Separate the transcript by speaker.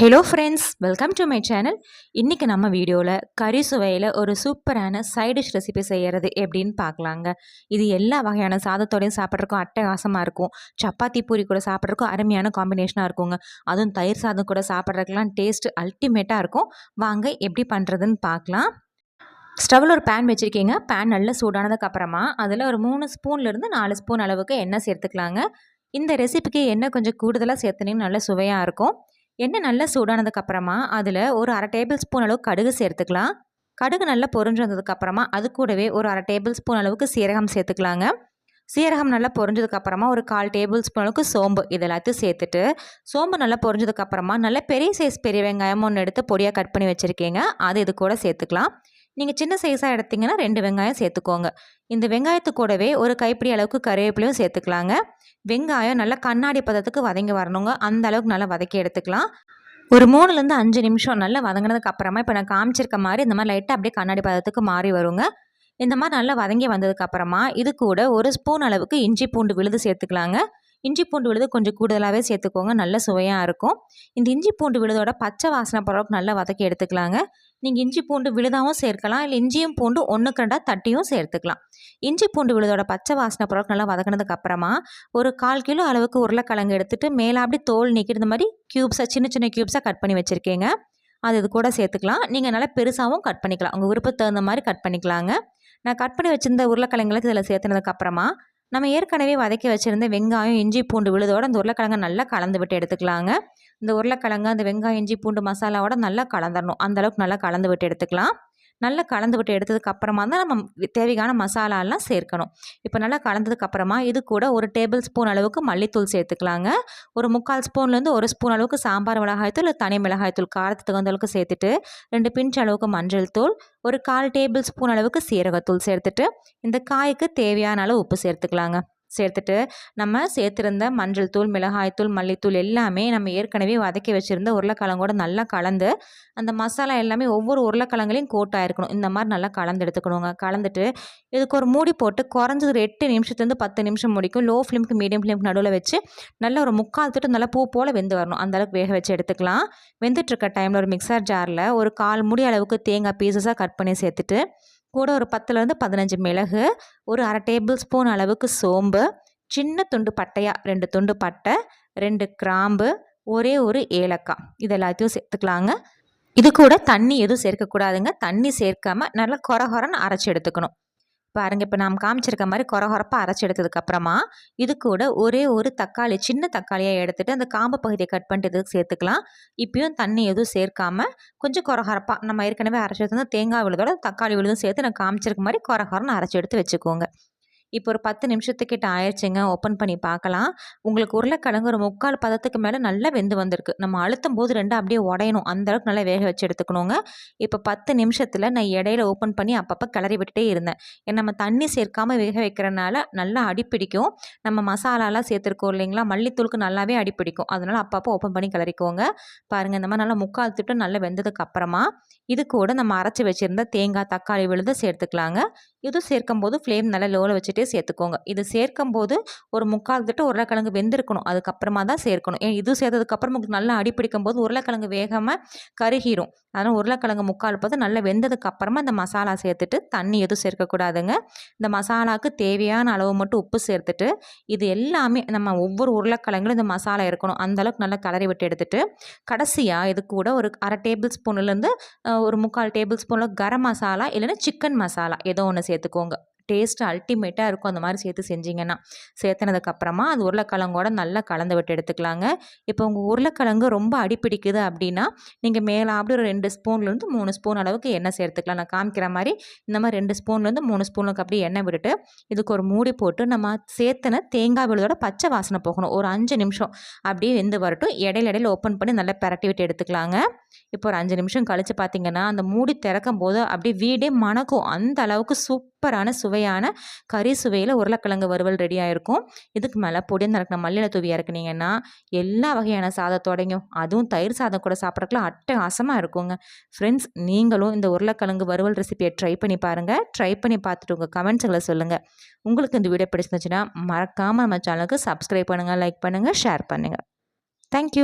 Speaker 1: Hello friends welcome to my channel இன்றைக்கி நம்ம வீடியோவில் கறி சுவையில் ஒரு சூப்பரான சைடிஷ் ரெசிபி செய்கிறது எப்படின்னு பார்க்கலாங்க. இது எல்லா வகையான சாதத்தோடையும் சாப்பிட்றதுக்கும் அட்டகாசமாக இருக்கும். சப்பாத்தி பூரி கூட சாப்பிட்றதுக்கும் அருமையான காம்பினேஷனாக இருக்குங்க. அதுவும் தயிர் சாதம் கூட சாப்பிட்றதுக்கெலாம் டேஸ்ட் அல்டிமேட்டாக இருக்கும். வாங்க எப்படி பண்ணுறதுன்னு பார்க்கலாம். ஸ்டவ்வில் ஒரு பேன் வச்சுருக்கீங்க. பேன் நல்லா சூடானதுக்கப்புறமா அதில் ஒரு மூணு ஸ்பூன்லேருந்து நாலு ஸ்பூன் அளவுக்கு எண்ணெய் சேர்த்துக்கலாங்க. இந்த ரெசிபிக்கு எண்ணெய் கொஞ்சம் கூடுதலாக சேர்த்துனீங்கன்னா நல்ல சுவையாக இருக்கும். எண்ணெய் நல்லா சூடானதுக்கப்புறமா அதில் ஒரு அரை டேபிள் ஸ்பூன் அளவு கடுகு சேர்த்துக்கலாம். கடுகு நல்லா பொறிஞ்சு வந்ததுக்கப்புறமா அது கூடவே ஒரு அரை டேபிள் ஸ்பூன் அளவுக்கு சீரகம் சேர்த்துக்கலாங்க. சீரகம் நல்லா பொறிஞ்சதுக்கப்புறமா ஒரு கால் டேபிள் ஸ்பூன் அளவுக்கு சோம்பு இது எல்லாத்தையும் சேர்த்துட்டு சோம்பு நல்லா பொறிஞ்சதுக்கப்புறமா நல்ல பெரிய சைஸ் பெரிய வெங்காயம் ஒன்று எடுத்து பொடியாக கட் பண்ணி வச்சுருக்கீங்க. அது இது கூட சேர்த்துக்கலாம். நீங்கள் சின்ன சைஸாக எடுத்திங்கன்னா ரெண்டு வெங்காயம் சேர்த்துக்கோங்க. இந்த வெங்காயத்து கூடவே ஒரு கைப்பிடி அளவுக்கு கருவேப்பிலையும் சேர்த்துக்கலாங்க. வெங்காயம் நல்லா கண்ணாடி பதத்துக்கு வதங்கி வரணுங்க. அந்த அளவுக்கு நல்லா வதக்கி எடுத்துக்கலாம். ஒரு மூணுலேருந்து அஞ்சு நிமிஷம் நல்லா வதங்கினதுக்கு அப்புறமா இப்போ நான் காமிச்சிருக்க மாதிரி இந்த மாதிரி லைட்டாக அப்படியே கண்ணாடி பதத்துக்கு மாறி வருங்க. இந்த மாதிரி நல்லா வதங்கி வந்ததுக்கப்புறமா இது கூட ஒரு ஸ்பூன் அளவுக்கு இஞ்சி பூண்டு விழுது சேர்த்துக்கலாங்க. இஞ்சி பூண்டு விழுது கொஞ்சம் கூடுதலாகவே சேர்த்துக்கோங்க. நல்ல சுவையாக இருக்கும். இந்த இஞ்சி பூண்டு விழுதோட பச்சை வாசனை போகிறவுக்கு நல்லா வதக்கி எடுத்துக்கலாங்க. நீங்கள் இஞ்சி பூண்டு விழுதாவும் சேர்க்கலாம். இல்லை இஞ்சியும் பூண்டு ஒன்றுக்கு ரெண்டாக தட்டியும் சேர்த்துக்கலாம். இஞ்சி பூண்டு விழுதோட பச்சை வாசனை பொருட்கள் நல்லா வதக்கினதுக்கு அப்புறமா ஒரு கால் கிலோ அளவுக்கு உருளைக்கிழங்கு எடுத்துகிட்டு மேலே அப்படி தோல் நிற்கிறது மாதிரி க்யூப்ஸாக சின்ன சின்ன க்யூப்ஸாக கட் பண்ணி வச்சுருக்கீங்க. அது இது கூட சேர்த்துக்கலாம். நீங்கள் நல்லா பெருசாகவும் கட் பண்ணிக்கலாம். உங்கள் விருப்பத்துக்கு தகுந்த மாதிரி கட் பண்ணிக்கலாங்க. நான் கட் பண்ணி வச்சுருந்த உருளைக்கிழங்குகளுக்கு இதில் சேர்த்துனதுக்கப்புறமா நம்ம ஏற்கனவே வதக்கி வச்சுருந்த வெங்காயம் இஞ்சி பூண்டு விழுதோடு அந்த உருளைக்கிழங்கை நல்லா கலந்து விட்டு எடுத்துக்கலாங்க. இந்த உருளைக்கிழங்கு அந்த வெங்காயம் இஞ்சி பூண்டு மசாலாவோட நல்லா கலந்துடணும் அந்தளவுக்கு நல்லா கலந்து விட்டு எடுத்துக்கலாம். நல்லா கலந்துக்கிட்டு எடுத்ததுக்கு அப்புறமா தான் நம்ம தேவையான மசாலாலாம் சேர்க்கணும். இப்போ நல்லா கலந்ததுக்கு அப்புறமா இது கூட ஒரு டேபிள் ஸ்பூன் அளவுக்கு மல்லித்தூள் சேர்த்துக்கலாங்க. ஒரு முக்கால் ஸ்பூன்லேருந்து ஒரு ஸ்பூன் அளவுக்கு சாம்பார் மிளகாய்த்தூள் இல்லை தனி மிளகாய்த்தூள் காரத்துக்கு வந்த அளவுக்கு சேர்த்துட்டு ரெண்டு பிஞ்ச் அளவுக்கு மஞ்சள் தூள் ஒரு கால் டேபிள் ஸ்பூன் அளவுக்கு சீரகத்தூள் சேர்த்துட்டு இந்த காய்க்கு தேவையான அளவு உப்பு சேர்த்துக்கலாங்க. சேர்த்துட்டு நம்ம சேர்த்துருந்த மஞ்சள் தூள் மிளகாய்த்தூள் மல்லித்தூள் எல்லாமே நம்ம ஏற்கனவே வதக்கி வச்சுருந்த உருளைக்கிழங்கோட நல்லா கலந்து அந்த மசாலா எல்லாமே ஒவ்வொரு உருளைக்கிழங்குலையும் கோட் ஆகிருக்கணும் இந்த மாதிரி நல்லா கலந்து எடுத்துக்கணுங்க. கலந்துட்டு இதுக்கு ஒரு மூடி போட்டு குறைஞ்சது ஒரு எட்டு நிமிஷத்துலேருந்து பத்து நிமிஷம் முடிக்கும். லோ ஃப்ளேமுக்கு மீடியம் ஃப்ளேமுக்கு நடுவில் வச்சு நல்ல ஒரு முக்கால் திட்டு நல்லா பூ போல் வெந்து வரணும். அந்தளவுக்கு வேக வச்சு எடுத்துக்கலாம். வெந்துட்டுருக்க டைமில் ஒரு மிக்சர் ஜாரில் ஒரு கால் முடி அளவுக்கு தேங்காய் பீசஸாக கட் பண்ணி சேர்த்துட்டு கூட ஒரு பத்துலேருந்து பதினஞ்சு மிளகு ஒரு அரை டேபிள் ஸ்பூன் அளவுக்கு சோம்பு சின்ன துண்டு பட்டையாக ரெண்டு துண்டு பட்டை ரெண்டு கிராம்பு ஒரே ஒரு ஏலக்காய். இது எல்லாத்தையும் சேர்த்துக்கலாங்க. இது கூட தண்ணி எதுவும் சேர்க்கக்கூடாதுங்க. தண்ணி சேர்க்காமல் நல்லா கொர கொரன்னு அரைச்சி எடுத்துக்கணும். பாருங்கள் இப்போ நாம் காமிச்சிருக்க மாதிரி குறகுறப்பாக அரைச்சி எடுத்ததுக்கப்புறமா இது கூட ஒரே ஒரு தக்காளி சின்ன தக்காளியாக எடுத்துகிட்டு அந்த காம்பு பகுதியை கட் பண்ணிட்டு இதுக்கு சேர்த்துக்கலாம். இப்பயும் தண்ணி எதுவும் சேர்க்காமல் கொஞ்சம் குறகுறப்பாக நம்ம ஏற்கனவே அரைச்சி எடுத்து தேங்காய் விழுதோட தக்காளி விழுதும் சேர்த்து நான் காமிச்சிருக்க மாதிரி குறகுறன்னு அரைச்சி எடுத்து வச்சுக்கோங்க. இப்போ ஒரு பத்து நிமிஷத்துக்கிட்ட ஆயிடுச்சுங்க. ஓப்பன் பண்ணி பார்க்கலாம். உங்களுக்கு உருளைக்கிழங்கு ஒரு முக்கால் பதத்துக்கு மேலே நல்லா வெந்து வந்திருக்கு. நம்ம அழுத்தும் போது ரெண்டும் அப்படியே உடையணும். அந்தளவுக்கு நல்லா வேக வச்சு எடுத்துக்கணுங்க. இப்போ பத்து நிமிஷத்தில் நான் இடையில ஓப்பன் பண்ணி அப்பப்போ கிளறி விட்டுட்டே இருந்தேன். ஏன்னா நம்ம தண்ணி சேர்க்காமல் வேக வைக்கிறனால நல்லா அடிப்பிடிக்கும். நம்ம மசாலாலாம் சேர்த்துருக்கோம் இல்லைங்களா? மல்லித்தூளுக்கு நல்லாவே அடிப்பிடிக்கும். அதனால் அப்பப்போ ஓப்பன் பண்ணி கிளறிக்கோங்க. பாருங்கள் இந்த மாதிரி நல்லா முக்கால் திட்டு நல்லா வெந்ததுக்கு அப்புறமா இது கூட நம்ம அரைச்சி வச்சுருந்த தேங்காய் தக்காளி விழுந்து சேர்த்துக்கலாங்க. இது சேர்க்கும் போது ஃப்ளேம் நல்லா லோவில் வச்சுட்டு சேர்த்துட்டே சேர்த்துக்கோங்க. இது சேர்க்கும் போது ஒரு முக்கால் திட்டு உருளைக்கிழங்கு வெந்திருக்கணும். அதுக்கப்புறமா தான் சேர்க்கணும். ஏன் இது சேர்த்ததுக்கப்புறம் உங்களுக்கு நல்லா அடிப்பிடிக்கும் போது உருளைக்கிழங்கு வேகமாக கருகிரும். அதனால் உருளைக்கிழங்கு முக்கால் போது நல்லா வெந்ததுக்கு அப்புறமா இந்த மசாலா சேர்த்துட்டு தண்ணி எதுவும் சேர்க்கக்கூடாதுங்க. இந்த மசாலாவுக்கு தேவையான அளவு மட்டும் உப்பு சேர்த்துட்டு இது எல்லாமே நம்ம ஒவ்வொரு உருளைக்கிழங்குலும் இந்த மசாலா இருக்கணும். அந்தளவுக்கு நல்லா கலரி விட்டு எடுத்துகிட்டு கடைசியாக இது கூட ஒரு அரை டேபிள் ஸ்பூன்லேருந்து ஒரு முக்கால் டேபிள் ஸ்பூனில் கரம் மசாலா இல்லைன்னா சிக்கன் மசாலா ஏதோ ஒன்று சேர்த்துக்கோங்க. டேஸ்ட்டு அல்டிமேட்டாக இருக்கும். அந்த மாதிரி சேர்த்து செஞ்சிங்கன்னா சேர்த்துனதுக்கப்புறமா அது உருளைக்கிழங்கோட நல்லா கலந்து விட்டு எடுத்துக்கலாங்க. இப்போ உங்கள் உருளைக்கிழங்கு ரொம்ப அடிப்பிடிக்குது அப்படின்னா நீங்கள் மேலே அப்படி ஒரு ரெண்டு ஸ்பூன்லேருந்து மூணு ஸ்பூன் அளவுக்கு எண்ணெய் சேர்த்துக்கலாம். நான் காமிக்கிற மாதிரி இந்த மாதிரி ரெண்டு ஸ்பூன்லேருந்து மூணு ஸ்பூனுக்கு அப்படியே எண்ணெய் விட்டுட்டு இதுக்கு ஒரு மூடி போட்டு நம்ம சேர்த்துன தேங்காய் விழுதோட பச்சை வாசனை போகணும். ஒரு அஞ்சு நிமிஷம் அப்படியே வெந்து வரட்டும். இடையில இடையில ஓப்பன் பண்ணி நல்லா பரட்டி விட்டு எடுத்துக்கலாங்க. இப்போ ஒரு அஞ்சு நிமிஷம் கழித்து பார்த்தீங்கன்னா அந்த மூடி திறக்கும் போது அப்படியே வீடே மணக்கும். அந்த அளவுக்கு சூப்பரான சுவையான கறி சுவையில் உருளைக்கிழங்கு வறுவல் ரெடி ஆகிருக்கும் இதுக்கு மேலே பொடியை நடக்கின மல்லியில் தூவி இறக்குனீங்கன்னா எல்லா வகையான சாதத்தோடையும் அதுவும் தயிர் சாதம் கூட சாப்பிட்றதுக்குலாம் அட்டகாசமாக இருக்குங்க. ஃப்ரெண்ட்ஸ் நீங்களும் இந்த உருளைக்கிழங்கு வறுவல் ரெசிபியை ட்ரை பண்ணி பாருங்கள் ட்ரை பண்ணி பார்த்துட்டு உங்கள் கமெண்ட்ஸுகளை சொல்லுங்கள் உங்களுக்கு இந்த வீடியோ பிடிச்சிருந்துச்சுன்னா மறக்காமல் நம்ம சேனலுக்கு சப்ஸ்கிரைப் பண்ணுங்கள் லைக் பண்ணுங்கள் ஷேர் பண்ணுங்கள் தேங்க்யூ